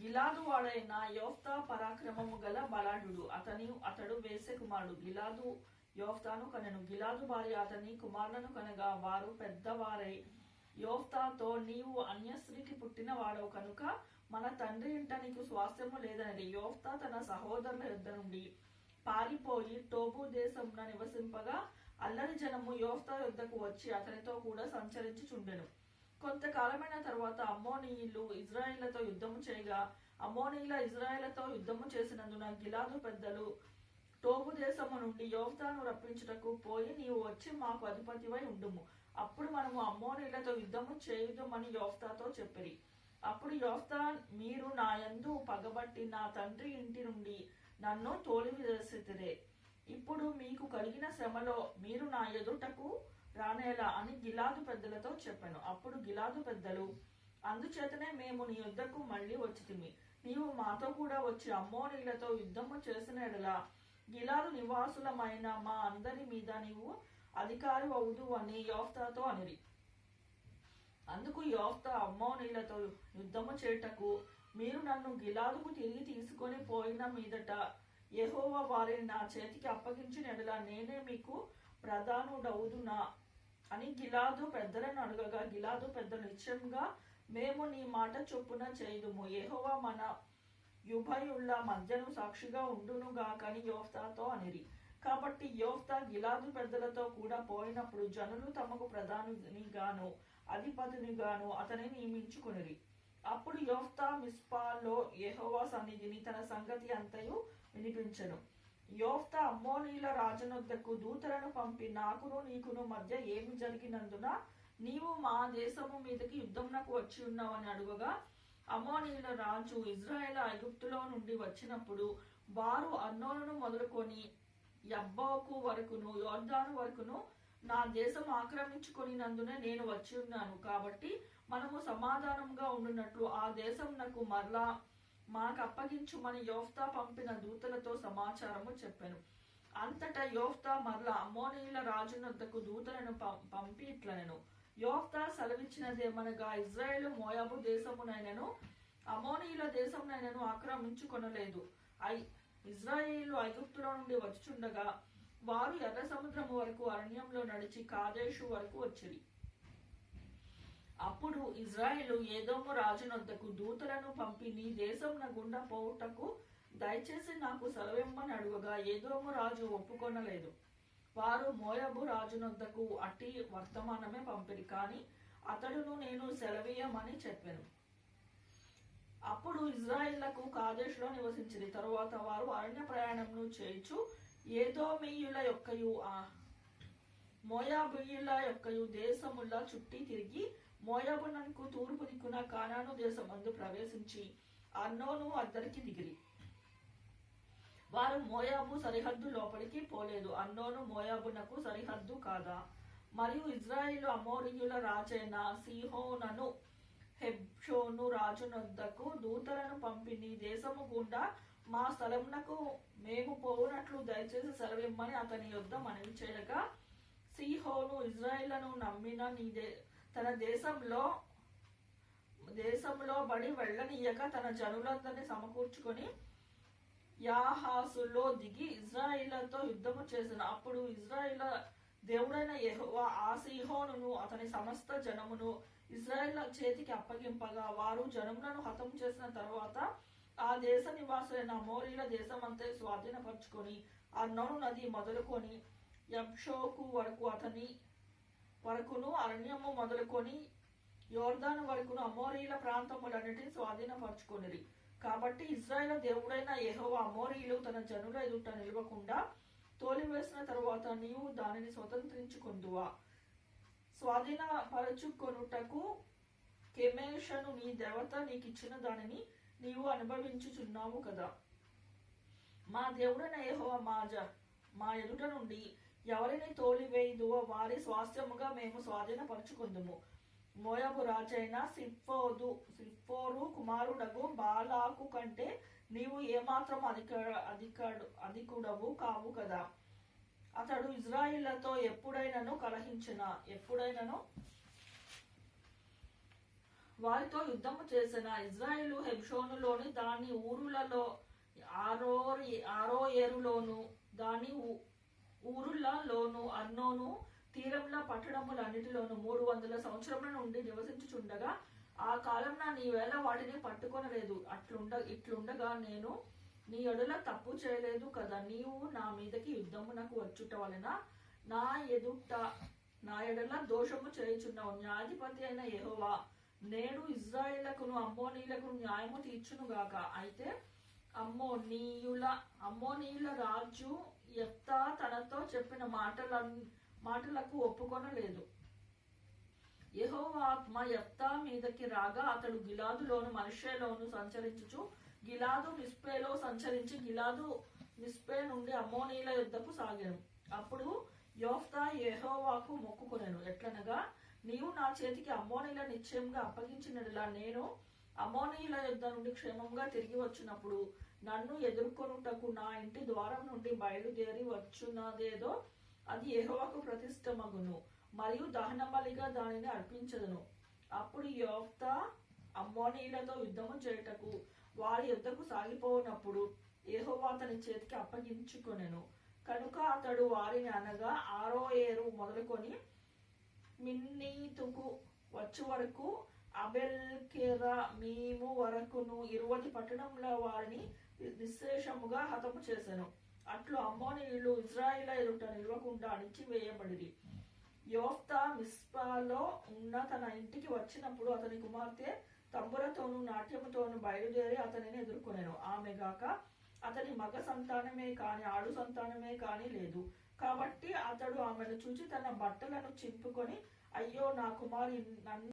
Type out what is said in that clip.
గిలాదు వాడైన యోఫ్తా పరాక్రమము గల బలాఢ్యుడు. అతని అతడు వేసే కుమారుడు గిలాదు యోఫ్తాను కనెను. గిలాదు భార్య అతని కుమారులను కనగా వారు పెద్దవారై యోఫ్తాతో నీవు అన్యస్త్రీకి పుట్టిన వాడవు కనుక మన తండ్రి ఇంట నీకు స్వాస్థ్యము లేదనది యోఫ్తా తన సహోదరుల యుద్ధ నుండి పారిపోయి టోబు దేశంలో నివసింపగా అల్లరి జనము యోఫ్తా యుద్ధకు వచ్చి అతనితో కూడా సంచరించుచుండెను. కొంతకాలమైన తర్వాత అమ్మోనీయులు ఇజ్రాయిళ్ళతో యుద్ధము చేయగా అమ్మోనీయుల ఇజ్రాయిలతో యుద్ధము చేసినందున గిలాదు పెద్దలు టోబు దేశము నుండి యోఫ్తాను రప్పించుటకు పోయి నీవు వచ్చి మాకు అధిపతివై ఉండుము. అప్పుడు మనము అమ్మోనీలతో యుద్ధము చేయుదమని యోఫ్తాతో చెప్పిరి. అప్పుడు యోఫ్తా మీరు నా యందు పగబట్టి నా తండ్రి ఇంటి నుండి నన్ను తోలివేసితిరే. ఇప్పుడు మీకు కలిగిన శ్రమలో మీరు నా ఎదుటకు రానేలా అని గిలాదు పెద్దలతో చెప్పాను. అప్పుడు గిలాదు పెద్దలు అందుచేతనే మేము నీ యుద్ధకు మళ్ళీ వచ్చితిమి నీవు మాతో కూడా వచ్చి అమ్మోనీలతో యుద్ధము చేసిన ఎడలా గిలాదు నివాసులమైన మా అందరి మీద నీవు అధికారి అవుదు అని యోఫ్తాతో అనిరి. అందుకు యోఫ్త అమ్మోనీలతో యుద్ధము చేటకు మీరు నన్ను గిలాదుకు తిరిగి తీసుకొని పోయిన మీదట యహోవ వారిని నా చేతికి అప్పగించిన ఎడల నేనే మీకు ప్రధానుడవుదునా? అని గిలాదు పెద్దలను అడగగా గిలాదు పెద్దలు నిశ్చయంగా మేము నీ మాట చొప్పున చేయుదుము. యెహోవా మన యుభయుళ్ళ మధ్యను సాక్షిగా ఉండునుగా కని యోఫ్తాతో అనిరి. కాబట్టి యోఫ్తా గిలాదు పెద్దలతో కూడా పోయినప్పుడు జనులు తమకు ప్రధానిగాను అధిపతినిగాను అతని నియమించుకునిరి. అప్పుడు యోఫ్తా మిస్పాలో యెహోవా సన్నిధిని తన సంగతి అంతయు వినిపించను. యోఫ్త అమ్మోనీల రాజనొద్దకు దూతలను పంపి నాకును నీకును మధ్య ఏమి జరిగినందున నీవు మా దేశము మీదకి యుద్ధమునకు వచ్చి ఉన్నావని అడుగగా అమ్మోనీల రాజు ఇజ్రాయెల్ ఐగుప్తులో నుండి వచ్చినప్పుడు వారు అన్నోలను మొదలుకొని యబ్బోకు వరకును యోర్దాను వరకును నా దేశం ఆక్రమించుకునినందునే నేను వచ్చి ఉన్నాను. కాబట్టి మనము సమాధానంగా ఉండునట్లు ఆ దేశం నాకు మరలా మాకు అప్పగించుమని యోఫ్తా పంపిన దూతలతో సమాచారము చెప్పాను. అంతటా యోఫ్తా మరల అమ్మోనీయుల రాజునొద్దకు దూతలను పం- పంపి ఇట్లనెను. యోఫ్తా సెలవిచ్చినదేమనగా ఇజ్రాయేలు మోయాబు దేశమునైనను అమోనీయుల దేశమునైనను ఆక్రమించుకొనలేదు. ఐ ఇజ్రాయేలు ఐగుప్తులో నుండి వచ్చుచుండగా వారు ఎర్ర సముద్రము వరకు అరణ్యంలో నడిచి కాదేశు వరకు వచ్చిరి. అప్పుడు ఇజ్రాయెల్ ఏదోము రాజునొద్దకు దూతలను పంపి నీ దేశం గుండా పోవుటకు దయచేసి నాకు సెలవిమ్మని అడుగగా ఏదోము రాజు ఒప్పుకొనలేదు. వారు మోయబు రాజునొద్దకు అట్టి వర్తమానమే పంపిరి కానీ అతడును నేను సెలవీయమని చెప్పాను. అప్పుడు ఇజ్రాయిళ్ళకు కాదేశ్లో నివసించింది తరువాత వారు అరణ్య ప్రయాణంను చేయించు ఏదోమీయుల యొక్కయు ఆ యొక్కయు దేశముల చుట్టి తిరిగి మోయాబునకు తూర్పు దిక్కున కానాను దేశమందు ప్రవేశించి అన్నోను అద్దరికి దిగిరి. వారు మోయాబు సరిహద్దు లోపలికి పోలేదు. అన్నోను మోయాబునకు సరిహద్దు కాదా మరియు ఇజ్రాయిల్ అమోరియుల రాజైన సిహోనను హెబ్షోను రాజునొద్దకు దూతలను పంపిణీ దేశము గుండా మా స్థలమునకు మేము పోవునట్లు దయచేసి సెలవిమ్మని అతని యొద్ద మనవి చేయగా సిహోను ఇజ్రాయిలను నమ్మిన నీ దే తన దేశంలో దేశంలో బడి వెళ్ళనీయక తన జనులందరినీ సమకూర్చుకొని యాహాసులో దిగి ఇజ్రాయిలతో యుద్ధము చేసిన. అప్పుడు ఇజ్రాయిల దేవుడైన యహోవా ఆ సిహోనును అతని సమస్త జనమును ఇజ్రాయిల్ చేతికి అప్పగింపగా వారు జనములను హతం చేసిన తర్వాత ఆ దేశ నివాసులైన మోరీల దేశమంతా స్వాధీనపరుచుకొని అన్నోను నది మొదలుకొని యబ్షోకు వరకు అతని వరకును అరణ్యము మొదలుకొని యోర్దాను వరకును అమోరీల ప్రాంతములన్నిటిని స్వాధీనపరుచుకొనిరి. కాబట్టి ఇజ్రాయెల్ దేవుడైన యెహోవా అమోరీలు తన జనుల ఎదుట నిలవకుండా తోలివేసిన తరువాత నీవు దానిని స్వతంత్రించుకుందువా. స్వాధీనపరచుకొనుటకు కెమేషను నీ దేవత నీకు ఇచ్చిన దానిని నీవు అనుభవించుచున్నావు కదా. మా దేవుడైన యెహోవా మా జ మా ఎదుట నుండి ఎవరిని తోలివేయుదువో వారి స్వాస్థ్యముగా మేము స్వాధీనపరుచుకుందుము మోయబు రాజైన సిఫోదు సిఫోరు కుమారుడగు బాలాకు కంటే నీవు ఏమాత్రం అధిక అధికడు అధికుడవు కావు కదా. అతడు ఇజ్రాయిలతో ఎప్పుడైనను కలహించిన ఎప్పుడైనను వారితో యుద్ధము చేసిన. ఇజ్రాయిలు హెబ్షోనులోని దాని ఊరులలో ఆరో ఆరో ఏరులోను దాని ఊరులలోను అన్నోను తీరంలో పట్టణములన్నిటిలోను మూడు వందల సంవత్సరముల నుండి నివసించుచుండగా ఆ కాలంన నీవేళ వాటిని పట్టుకొనలేదు. అట్లుండ ఇట్లుండగా నేను నీ ఎడుల తప్పు చేయలేదు కదా. నీవు నా మీదకి యుద్ధమునకు వచ్చుట వలన నా ఎదుట నా ఎడల దోషము చేయుచున్నావు. న్యాయాధిపతి అయిన యహోవా నేడు ఇజ్రాయేళ్ళకును అమ్మోనీలకు న్యాయము తీర్చును గాక అయితే అమ్మోనీయుల అమ్మోనీయుల రాజు ఎఫ్తా తనతో చెప్పిన మాటల మాటలకు ఒప్పుకొనలేదు. యెహోవా ఆత్మ యెఫ్తా మీదకి రాగా అతడు గిలాదులోను మనుషేలోను సంచరించుచు గిలాదు మిస్పేలో సంచరించి గిలాదు మిస్పే నుండి అమ్మోనీల యుద్ధకు సాగాను. అప్పుడు యోఫ్తా యహోవాకు మొక్కుకునేను. ఎట్లనగా నీవు నా చేతికి అమ్మోనీల నిశ్చయంగా అప్పగించినలా నేను అమ్మోనీయుల యుద్ధ నుండి క్షేమంగా తిరిగి వచ్చినప్పుడు నన్ను ఎదుర్కొనుటకు నా ఇంటి ద్వారం నుండి బయలుదేరి వచ్చున్నదేదో అది యెహోవాకు ప్రతిష్టమగును మరియు దహన బలిగా దానిని అర్పించదును. అప్పుడు యోఫ్తా అమ్మోనీయులతో యుద్ధము చేయుటకు వారి యుద్ధకు సాగిపోనప్పుడు ఏహోవా అతని చేతికి అప్పగించుకొనెను. కనుక అతడు వారిని అనగా ఆరో ఏరు మొదలుకొని మిన్నీతుకు వచ్చే వరకు అబెల్కెరా మీము వరకును ఇరువది పట్టణంలో వారిని నిశ్శేషముగా హతము చేశాను అట్లు అమ్మోనీయులు ఇజ్రాయిల ఎదుట నిలవకుండా అణిచివేయబడిరి. యోఫ్తా మిస్పాలో ఉన్న తన ఇంటికి వచ్చినప్పుడు అతని కుమార్తె తంబురతోనూ నాట్యముతోనూ బయలుదేరి అతనిని ఎదుర్కొనేను. ఆమె గాక అతని మగ సంతానమే కాని ఆడు సంతానమే కాని లేదు. కాబట్టి అతడు ఆమెను చూచి తన బట్టలను చింపుకొని అయ్యో నా కుమారి నన్ను